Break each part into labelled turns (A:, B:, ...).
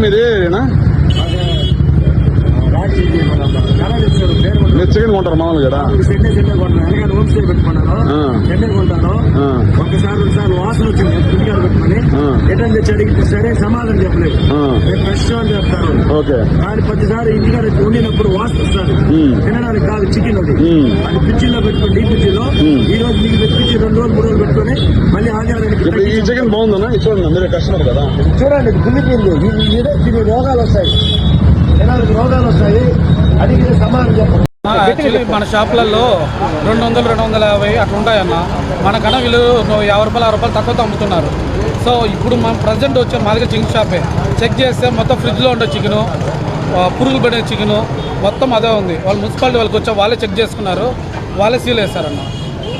A: అన్న మీదేనా మీరు చికెన్ కొంటారు మామూలుగా?
B: సెంటే సెంటే కొట్టాను అనగానే హోమ్ స్టే పెట్టుకున్నాను. సెంటే కొంటాను. ఒకసారి రెండుసార్లు వాసన వచ్చింది. ఇంటికాడ పెట్టుకుని. ఎటని తెచ్చి అడిగితే సరే సమాధానం చెప్పలేదు. ఫ్రెష్ అని చెప్తారు
A: ఓకే.
B: కానీ ప్రతిసారి ఇంటికాడ వండినప్పుడు వాసన వస్తారు. తినడానికి కాదు చికెన్ ఒకటి. అది ఫ్రిడ్జ్లో పెట్టుకుని ఫ్రిడ్జ్లో
A: ఉమ్.
B: ఈ రోజు మీకు తెప్పించి రెండు రోజులు మూడు రోజులు పెట్టుకుని మళ్ళీ ఆదివారానికి
A: ఈ చికెన్ బాగుందన్న? చూడండి మీరే కస్టమర్ కదా.
B: చూడండి ఇదే దీని రోగాలు వస్తాయి. జనాలకు రోగాలు వస్తాయి. అడిగితే సమాధానం చెప్పండి.
C: యాక్చువల్లీ మన షాపులలో రెండు వందలు రెండు వందల యాభై అట్లా ఉంటాయన్న. మనకన్నా వీళ్ళు యాభై రూపాయలు అరవై రూపాయలు తక్కువతో అమ్ముతున్నారు. సో ఇప్పుడు మనం ప్రజెంట్ వచ్చే మా దగ్గర చికెన్ షాపే చెక్ చేస్తే మొత్తం ఫ్రిడ్జ్లో ఉండే చికెను పురుగులు పడిన చికెను మొత్తం అదే ఉంది. వాళ్ళు మున్సిపాలిటీ వాళ్ళకి వచ్చా వాళ్ళే చెక్ చేసుకున్నారు. వాళ్ళే సీల్ వేస్తారన్న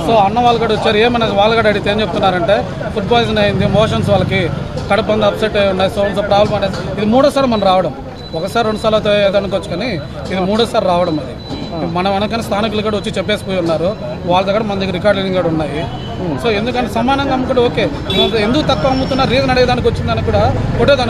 C: సో అన్న వాళ్ళగడ వచ్చారు. ఏమన్నా వాళ్ళగడ అడిగితే ఏం చెప్తున్నారంటే ఫుడ్ పాయిజన్ అయింది మోషన్స్ వాళ్ళకి. కడుపు అంతా అప్సెట్ అయి ఉన్నాయి సో ప్రాబ్లం అనేది ఇది మూడోసారి మనం రావడం. ఒకసారి రెండు సార్లు అయితే ఏదనుకోవచ్చు కానీ ఇది మూడోసారి రావడం అది. మనం వెనకనే స్థానికులు కూడా వచ్చి చెప్పేసిపోయి ఉన్నారు. వాళ్ళ దగ్గర మన దగ్గర రికార్డులు కూడా ఉన్నాయి. సో ఎందుకంటే సమానంగా అమ్ముకుంటే ఓకే. ఎందుకు తక్కువ అమ్ముతున్నారు రీజన్ అడిగేదానికి వచ్చిందని కూడా కొట్టేదానికి